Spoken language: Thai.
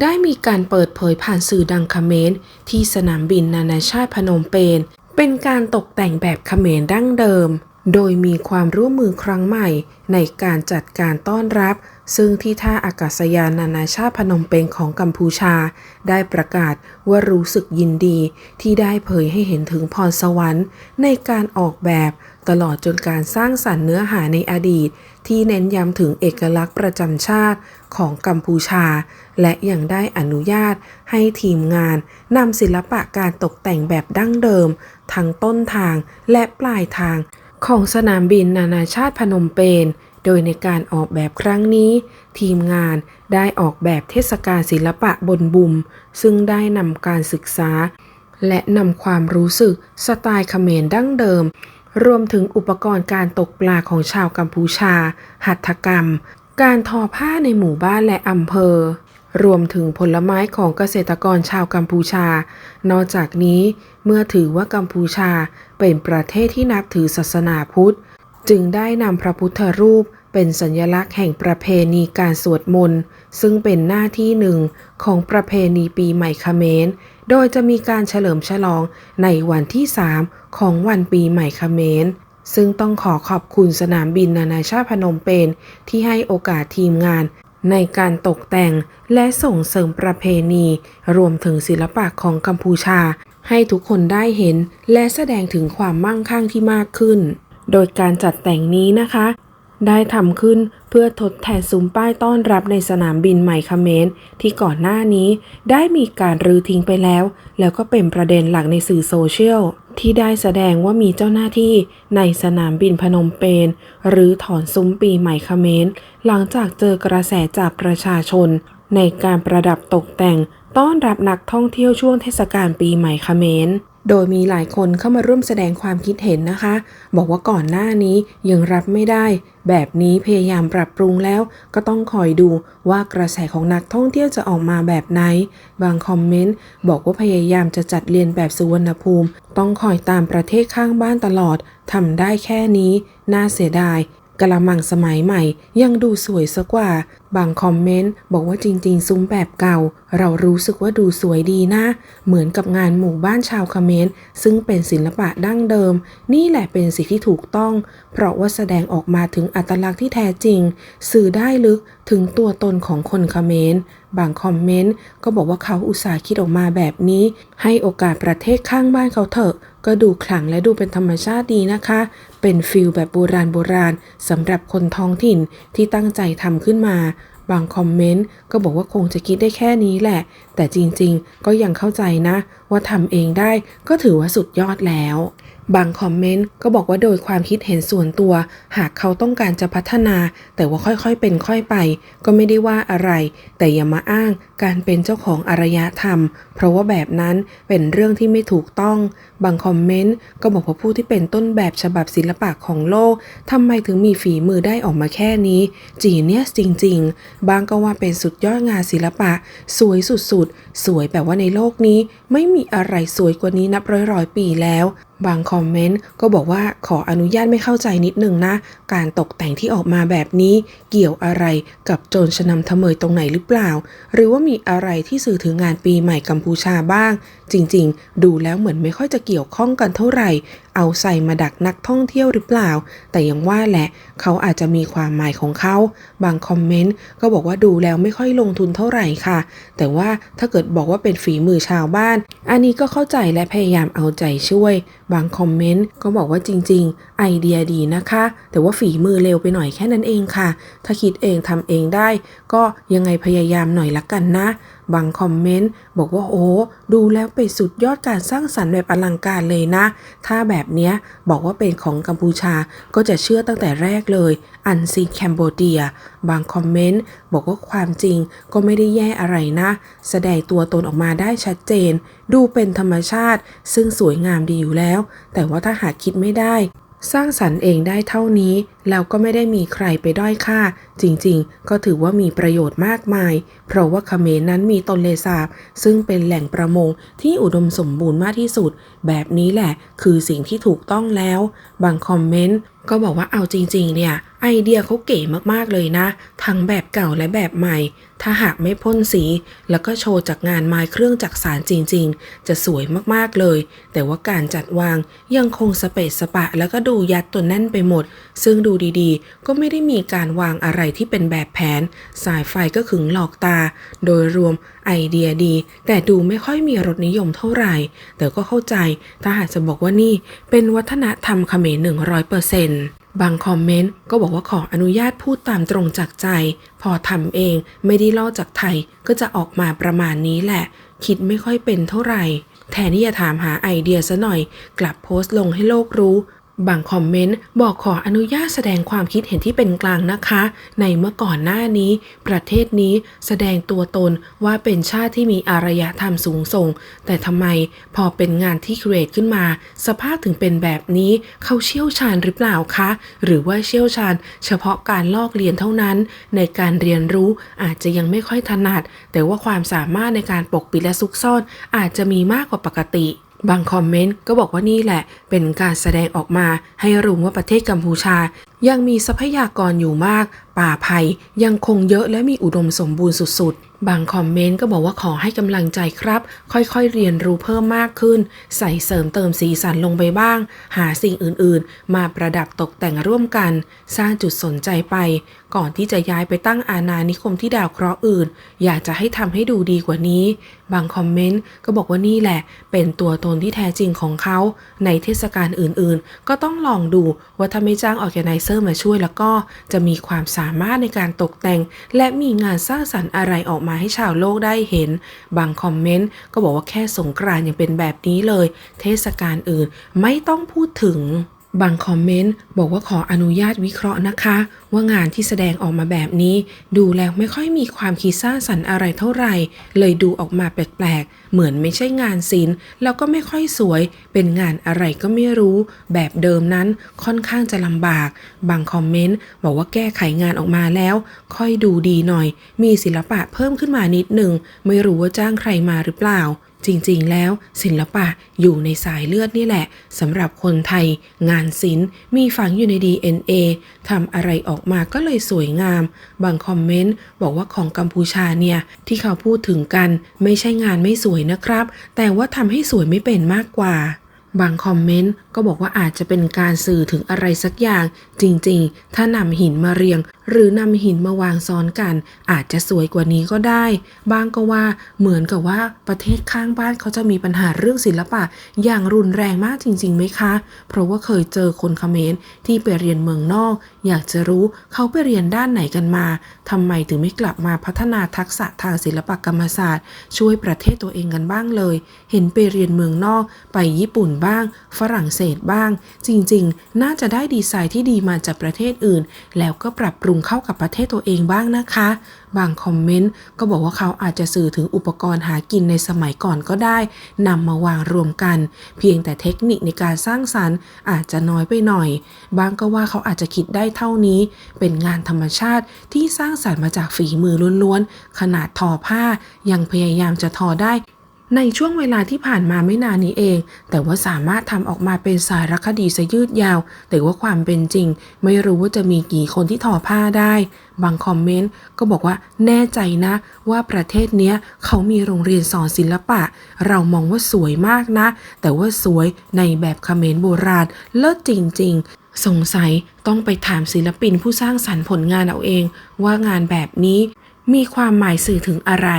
ได้มีการเปิดเผยผ่านสื่อดังเขมรที่สนามบินนานาชาติพนมเปญเป็นการตกแต่งแบบเขมรดั้งเดิม โดยมีความร่วมมือครั้งใหม่ในการจัดการต้อนรับ ซึ่งที่ท่าอากาศยานนานาชาติพนมเปญของกัมพูชา ได้ประกาศว่ารู้สึกยินดีที่ได้เผยให้เห็นถึงพรสวรรค์ในการออกแบบตลอดจนการสร้างสรรค์เนื้อหาในอดีต ที่เน้นย้ำถึงเอกลักษณ์ประจำชาติของกัมพูชา และยังได้อนุญาตให้ทีมงานนำศิลปะการตกแต่งแบบดั้งเดิม ทั้งต้นทางและปลายทางของสนามบินนานาชาติพนมเปญ โดยในการออกแบบครั้งนี้ ทีมงานได้ออกแบบเทศกาลศิลปะบนบุม ซึ่งได้นำการศึกษา และนำความรู้สึกสไตล์เขมรดั้งเดิม รวมถึงอุปกรณ์การตกปลาของชาวกัมพูชา หัตถกรรม การทอผ้าในหมู่บ้านและอำเภอ รวมถึงผลไม้ของเกษตรกรชาวกัมพูชา นอกจากนี้เมื่อถือว่ากัมพูชาเป็นประเทศที่นับถือศาสนาพุทธ จึงได้นำพระพุทธรูปเป็นสัญลักษณ์แห่งประเพณีการสวดมนต์ ซึ่งเป็นหน้าที่หนึ่งของประเพณีปีใหม่เขมร โดยจะมีการเฉลิมฉลองในวันที่ 3 ของวันปีใหม่เขมร ซึ่งต้องขอขอบคุณสนามบินนานาชาติพนมเปญที่ให้โอกาสทีมงาน ในการตกแต่งและส่งเสริมประเพณี รวมถึงศิลปะของกัมพูชา ให้ทุกคนได้เห็นและแสดงถึงความมั่งคั่งที่มากขึ้น โดยการจัดแต่งนี้นะคะ ได้ทำขึ้นเพื่อทดแทนซุ้มป้ายต้อนรับในสนามบินใหม่คเมรที่ก่อนหน้านี้ได้มีการรื้อทิ้งไปแล้ว แล้วก็เป็นประเด็นหลักในสื่อโซเชียลที่ได้แสดงว่ามีเจ้าหน้าที่ในสนามบินพนมเปญหรือถอนซุ้มปีใหม่คเมรหลังจากเจอกระแสจากประชาชน ในการประดับตกแต่งต้อนรับนักท่องเที่ยวช่วงเทศกาลปีใหม่คเมร โดยมีหลายคนเข้ามาร่วมแสดงความคิดเห็นนะคะ บอกว่าก่อนหน้านี้ยังรับไม่ได้ แบบนี้พยายามปรับปรุงแล้ว ก็ต้องคอยดูว่ากระแสของนักท่องเที่ยวจะออกมาแบบไหน บางคอมเมนต์บอกว่าพยายามจะจัดเรียนแบบสุวรรณภูมิ ต้องคอยตามประเทศข้างบ้านตลอดทำได้แค่นี้ น่าเสียดาย กะละมังสมัยใหม่ยังดูสวยซะกว่า บางคอมเมนต์บอกว่าจริงๆ ซุ้มแบบเก่า เรารู้สึกว่าดูสวยดีนะ เหมือนกับงานหมู่บ้านชาวเขมรซึ่งเป็นศิลปะดั้งเดิม นี่แหละเป็นสิ่งที่ถูกต้อง เพราะว่าแสดงออกมาถึงอัตลักษณ์ที่แท้จริง สื่อได้ลึกถึงตัวตนของคนเขมรบางคอมเมนต์ก็บอกว่าเขาอุตส่าห์คิดออกมาแบบนี้ ให้โอกาสประเทศข้างบ้านเขาเถอะ ก็ดูขลังและดูเป็นธรรมชาติดีนะคะ เป็นฟิลแบบโบราณโบราณสำหรับคนท้องถิ่นที่ตั้งใจทำขึ้นมาบางคอมเมนต์ก็บอกว่าคงจะคิดได้แค่นี้แหละ แต่จริงๆ ก็ยังเข้าใจนะ ว่าทำเองได้ก็ถือว่าสุดยอดแล้ว บางคอมเมนต์ก็บอกว่าโดยความคิดเห็นส่วนตัว หากเขาต้องการจะพัฒนา แต่ว่าค่อยๆเป็นค่อยไป ก็ไม่ได้ว่าอะไร แต่อย่ามาอ้างการเป็นเจ้าของอารยธรรม เพราะว่าแบบนั้นเป็นเรื่องที่ไม่ถูกต้อง บางคอมเมนต์ก็บอกว่าผู้ที่เป็นต้นแบบฉบับศิลปะของโลกทำไมถึงมีฝีมือได้ออกมาแค่นี้ จีเนียสจริง ๆ บางก็ว่าเป็นสุดยอดงานศิลปะ สวยสุดๆสวยแบบว่าในโลกนี้ ไม่มีอะไรสวยกว่านี้นับร้อยๆปีแล้ว บางคอมเมนต์ก็บอกว่าขออนุญาตไม่เข้าใจนิดนึงนะ การตกแต่งที่ออกมาแบบนี้เกี่ยวอะไรกับโจรชนำทำเมยตรงไหนหรือเปล่า หรือว่ามีอะไรที่สื่อถึงงานปีใหม่กัมพูชาบ้าง จริง ๆ ดูแล้วเหมือนไม่ค่อยจะเกี่ยวข้องกันเท่าไหร่ เอาใส่มาดักนักท่องเที่ยวหรือเปล่า แต่ยังว่าแหละเขาอาจจะมีความหมายของเขา บางคอมเมนต์ก็บอกว่าดูแล้วไม่ค่อยลงทุนเท่าไหร่ค่ะ แต่ว่าถ้าเกิดบอกว่าเป็นฝีมือชาวบ้าน อันนี้ก็เข้าใจและพยายามเอาใจช่วย บางคอมเมนต์ก็บอกว่าจริง ๆ ไอเดียดีนะคะ แต่ว่าฝีมือเร็วไปหน่อยแค่นั้นเองค่ะ ถ้าคิดเองทำเองได้ ก็ยังไงพยายามหน่อยละกันนะบางคอมเมนต์บอกว่าโอ้ดูแล้วไปสุดยอดการสร้างสรรค์แบบอลังการเลยนะ ถ้าแบบเนี้ยบอกว่าเป็นของกัมพูชาก็จะเชื่อตั้งแต่แรกเลย อันซีแคนโบเดีย บางคอมเมนต์บอกว่าความจริงก็ไม่ได้แย่อะไรนะ แสดงตัวตนออกมาได้ชัดเจน ดูเป็นธรรมชาติ ซึ่งสวยงามดีอยู่แล้ว แต่ว่าถ้าหากคิดไม่ได้สร้างสรรค์เองได้เท่านี้ แล้วก็ไม่ได้มีใครไปด้อยค่าจริงๆ ก็ถือว่ามีประโยชน์มากมาย เพราะว่าเขมรนั้นมีตนเลสาบ ซึ่งเป็นแหล่งประมงที่อุดมสมบูรณ์มากที่สุด แบบนี้แหละคือสิ่งที่ถูกต้องแล้ว บางคอมเมนต์ก็บอกว่าเอาจริงๆ เนี่ยไอเดียเขาเก๋มากๆเลยนะ ทั้งแบบเก่าและแบบใหม่ ถ้าหากไม่พ่นสี แล้วก็โชว์จากงานไม้เครื่องจักสารจริงๆ จะสวยมากๆเลย แต่ว่าการจัดวางยังคงสเปซสปะ แล้วก็ดูยัดตัวแน่นไปหมด ซึ่งดูดีๆ ก็ไม่ได้มีการวางอะไรที่เป็นแบบแผน สายไฟก็ขึงหลอกตา โดยรวมไอเดียดี แต่ดูไม่ค่อยมีรสนิยมเท่าไหร่ แต่ก็เข้าใจ ถ้าหากจะบอกว่านี่เป็นวัฒนธรรมเขมร100%บางคอมเมนต์ก็บอกว่าขออนุญาตพูดตามตรงจากใจ พอทำเองไม่ได้ล่อจากไทยก็จะออกมาประมาณนี้แหละ คิดไม่ค่อยเป็นเท่าไหร่แทนที่จะถามหาไอเดียซะหน่อย กลับโพสต์ลงให้โลกรู้ บางคอมเมนต์บอกขออนุญาตแสดงความคิดเห็นที่เป็นกลางนะคะ ในเมื่อก่อนหน้านี้ ประเทศนี้แสดงตัวตนว่าเป็นชาติที่มีอารยธรรมสูงส่ง แต่ทำไมพอเป็นงานที่ครีเอทขึ้นมา สภาพถึงเป็นแบบนี้เขาเชี่ยวชาญหรือเปล่าคะ หรือว่าเชี่ยวชาญ เฉพาะการลอกเรียนเท่านั้น ในการเรียนรู้อาจจะยังไม่ค่อยถนัด แต่ว่าความสามารถในการปกปิดและซุกซ่อนอาจจะมีมากกว่าปกติ บางคอมเมนต์ก็บอกว่านี่แหละ เป็นการแสดงออกมาให้รู้ว่าประเทศกัมพูชา ยังมีทรัพยากรอยู่มาก ป่าไผ่ยังคงเยอะและมีอุดมสมบูรณ์สุดๆ บางคอมเมนต์ก็บอกว่าขอให้กำลังใจครับ ค่อยๆเรียนรู้เพิ่มมากขึ้น ใส่เสริมเติมสีสันลงไปบ้าง หาสิ่งอื่นๆ มาประดับตกแต่งร่วมกัน สร้างจุดสนใจไป ก่อนที่จะย้ายไปตั้งอาณานิคมที่ดาวเคราะห์อื่น อยากจะให้ทำให้ดูดีกว่านี้ บางคอมเมนต์ก็บอกว่านี่แหละ เป็นตัวตนที่แท้จริงของเขา ในเทศกาลอื่นๆ ก็ต้องลองดูว่าถ้าไม่จ้างออแกไนเซอร์มาช่วยแล้วก็จะมีความสามารถในการตกแต่ง และมีงานสร้างสรรค์อะไรออกมาให้ชาวโลกได้เห็น บางคอมเมนต์ก็บอกว่าแค่สงกรานต์ยังเป็นแบบนี้เลย เทศกาลอื่นไม่ต้องพูดถึง บางคอมเมนต์บอกว่าขออนุญาตวิเคราะห์นะคะ ว่างานที่แสดงออกมาแบบนี้ ดูแล้วไม่ค่อยมีความคิดสร้างสรรค์อะไรเท่าไหร่ เลยดูออกมาแปลกๆ เหมือนไม่ใช่งานศิลป์แล้วก็ไม่ค่อยสวย เป็นงานอะไรก็ไม่รู้ แบบเดิมนั้นค่อนข้างจะลำบาก บางคอมเมนต์บอกว่าแก้ไขงานออกมาแล้ว ค่อยดูดีหน่อย มีศิลปะเพิ่มขึ้นมานิดหนึ่งไม่รู้ว่าจ้างใครมาหรือเปล่า จริงๆ แล้วศิลปะอยู่ในสายเลือดนี่แหละสำหรับคนไทย งานศิลป์มีฝังอยู่ใน DNA ทำอะไรออกมาก็เลยสวยงาม บางคอมเมนต์บอกว่าของกัมพูชาเนี่ย ที่เขาพูดถึงกันไม่ใช่งานไม่สวยนะครับ แต่ว่าทำให้สวยไม่เป็นมากกว่า บางคอมเมนต์ก็บอกว่าอาจจะเป็นการสื่อถึงอะไรสักอย่าง จริงๆ ถ้านำหินมาเรียง หรือนำหินมาวางซ้อนกัน อาจจะสวยกว่านี้ก็ได้ บางก็ว่าเหมือนกับว่าประเทศข้างบ้านเขาจะมีปัญหาเรื่องศิลปะ อย่างรุนแรงมากจริงๆไหมคะ เพราะว่าเคยเจอคนเขมรที่ไปเรียนเมืองนอก อยากจะรู้เขาไปเรียนด้านไหนกันมาทำไมถึงไม่กลับมาพัฒนาทักษะทางศิลปกรรมศาสตร์ ช่วยประเทศตัวเองกันบ้างเลย เห็นไปเรียนเมืองนอก ไปญี่ปุ่นบ้าง ฝรั่งเศสบ้าง จริงๆ น่าจะได้ดีไซน์ที่ดีมาจากประเทศอื่น แล้วก็ปรับปรุงเข้ากับประเทศตัวเองบ้างนะคะ บางคอมเมนต์ก็บอกว่าเขาอาจจะสื่อถึงอุปกรณ์หากินในสมัยก่อนก็ได้นำมาวางรวมกัน เพียงแต่เทคนิคในการสร้างสรรค์ อาจจะน้อยไปหน่อย บางก็ว่าเขาอาจจะคิดได้เท่านี้ เป็นงานธรรมชาติที่สร้างสรรค์มาจากฝีมือล้วนๆขนาดทอผ้ายังพยายามจะทอได้ ในช่วงเวลาที่ผ่านมาไม่นานนี้เอง แต่ว่าสามารถทำออกมาเป็นสารคดีซะยืดยาว แต่ว่าความเป็นจริง ไม่รู้ว่าจะมีกี่คนที่ทอผ้าได้ บางคอมเมนต์ก็บอกว่าแน่ใจนะ ว่าประเทศเนี้ยเขามีโรงเรียนสอนศิลปะ เรามองว่าสวยมากนะ แต่ว่าสวยในแบบคเขมรโบราณเลิศจริง ๆสงสัยต้องไปถามศิลปินผู้สร้างสรรค์ผลงานเอาเอง ว่างานแบบนี้มีความหมายสื่อถึงอะไร